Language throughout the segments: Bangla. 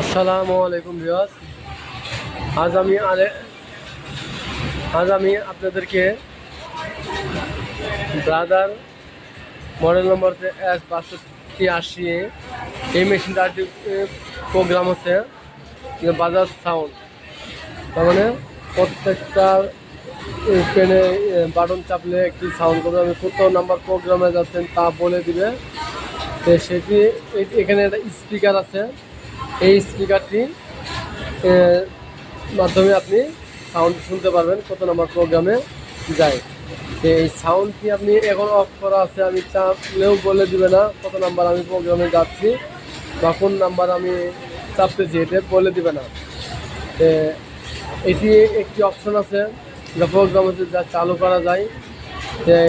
আসসালামু আলাইকুম রিয়াজ আজ আমি আরে, আজ আমি আপনাদেরকে ব্রাদার মডেল নম্বর যে এস বাষট্টি আশি, এই মেশিনটা প্রোগ্রাম হচ্ছে বাজার সাউন্ড। তার মানে প্রত্যেকটা পেনে বাটন চাপলে একটি সাউন্ড করবে। আমি কত নাম্বার প্রোগ্রামে যাচ্ছেন তা বলে দিবে। তো সেটি এখানে একটা স্পিকার আছে। এই স্পিকারটি মাধ্যমে আপনি সাউন্ড শুনতে পারবেন কত নম্বর প্রোগ্রামে যায়। এই সাউন্ডটি আপনি এখন অফ করা আছে, আমি চাপলেও বলে দিবে না কত নাম্বার আমি প্রোগ্রামে যাচ্ছি বা কোন নাম্বার আমি চাপতেছি, এটা বলে দিবে না। এটি একটি অপশন আছে, যা প্রোগ্রাম হচ্ছে, যা চালু করা যায়।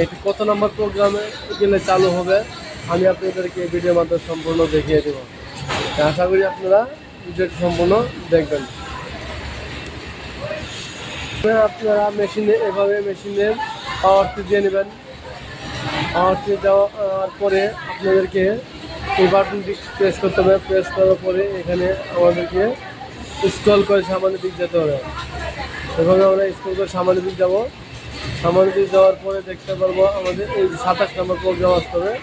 এটি কত নম্বর প্রোগ্রামে গেলে চালু হবে, আমি আপনাদেরকে ভিডিওর মাধ্যমে সম্পূর্ণ দেখিয়ে দেবো। আশা করি আপনারা ভিডিওটি সম্পূর্ণ দেখবেন। আপনারা মেশিনে, এভাবে মেশিনে পাওয়ারটি দিয়ে নেবেন। পাওয়ারটি দেওয়ার পরে আপনাদেরকে এই বাটনটি প্রেস করতে হবে। প্রেস করার পরে এখানে আমাদেরকে স্ক্রল করে সামান্য দিক যেতে হবে। এভাবে আমরা স্ক্রল করে সামান্য দিক যাব। সামনের দিক যাওয়ার পরে দেখতে পারব আমাদের এই সাতাশ নম্বর প্রোগ্রাম আসতে হবে।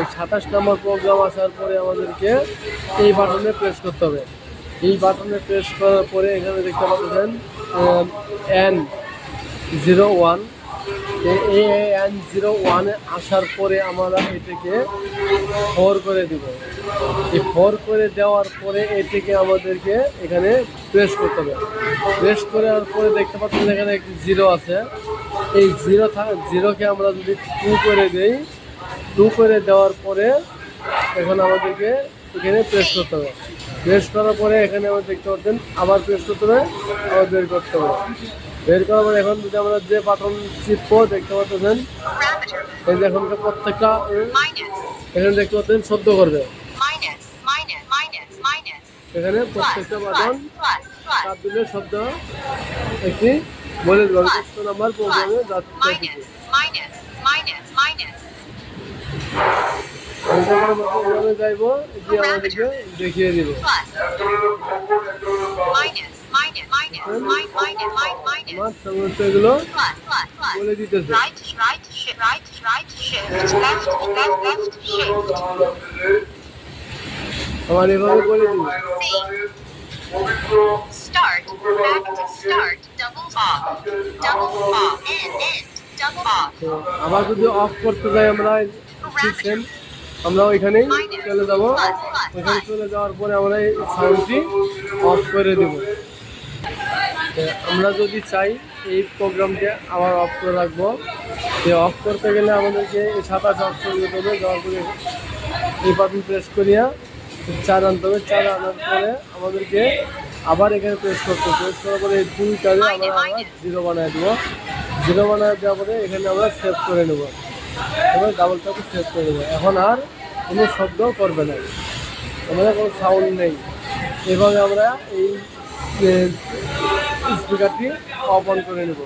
এই সাতাশ নম্বর প্রোগ্রাম আসার পরে আমাদেরকে এই বাটনে প্রেস করতে হবে। এই বাটনে প্রেস করার পরে এখানে দেখতে পাচ্ছেন এন জিরো ওয়ান এই এন জিরো ওয়ানে আসার পরে আমরা এটাকে ফোর করে দিব। এই ফোর করে দেওয়ার পরে এটিকে আমাদেরকে এখানে প্রেস করতে হবে। প্রেস করার পরে দেখতে পাচ্ছেন এখানে একটি জিরো আছে। এই জিরো জিরোকে আমরা যদি টু করে দেই, টু করে দেওয়ার পরে এখন আমাদেরকে এখানে প্রেস করতে হবে। প্রেস করার পরে এখানে আমরা দেখতে পাচ্ছেন, আবার প্রেস করতে হবে, আবার বের করতে হবে। বের করার পরে এখন যদি আমরা যে বাটন চিপবো, দেখতে পাচ্ছেন, এই যে এখনকার প্রত্যেকটা, এখানে দেখতে পাচ্ছেন শব্দ করবে। এখানে প্রত্যেকটা বাটন plus দিলে শব্দ একটি বলে দেবো আমি কত নাম্বার প্রোগ্রামে plus যাচ্ছে minus minus minus minus আমি যখন প্রোগ্রামে যাইবো এটি আমাদেরকে দেখিয়ে দিব plus minus minus minus min- minus min- minus আমার সমস্ত এগুলো plus plus plus বলে দিতেছে right right shift right right shift left left left shift আমার এভাবে বলে দিব start আবার যদি অফ করতে যাই আমরা সিস্টেম আমরা ওইখানেই চলে যাব। ওইখানে চলে যাওয়ার পরে আমরা এই সাউন্ডটি অফ করে দেব। আমরা যদি চাই, এই প্রোগ্রামকে আবার অফ করে রাখব। যে অফ করতে গেলে আমাদেরকে এই সাতাশ অপশন যেতে হবে। যাওয়ার পরে এই বাটন প্রেস করিয়া চার আনতে হবে। চার আনার পরে আমাদেরকে আবার এখানে প্রেস করতে প্রেস করার পরে এই দুইটারে আমরা আবার জিরো বানায় দেবো। জিরো বানায় দেওয়ার পরে এখানে আমরা সেভ করে নেব। এবার ডাবলটাকে সেভ করে নেব। এখন আর কোনো শব্দ করবে না। আমাদের কোনো সাউন্ড নেই। এভাবে আমরা এই স্পিকারটি অফ অন করে নেব।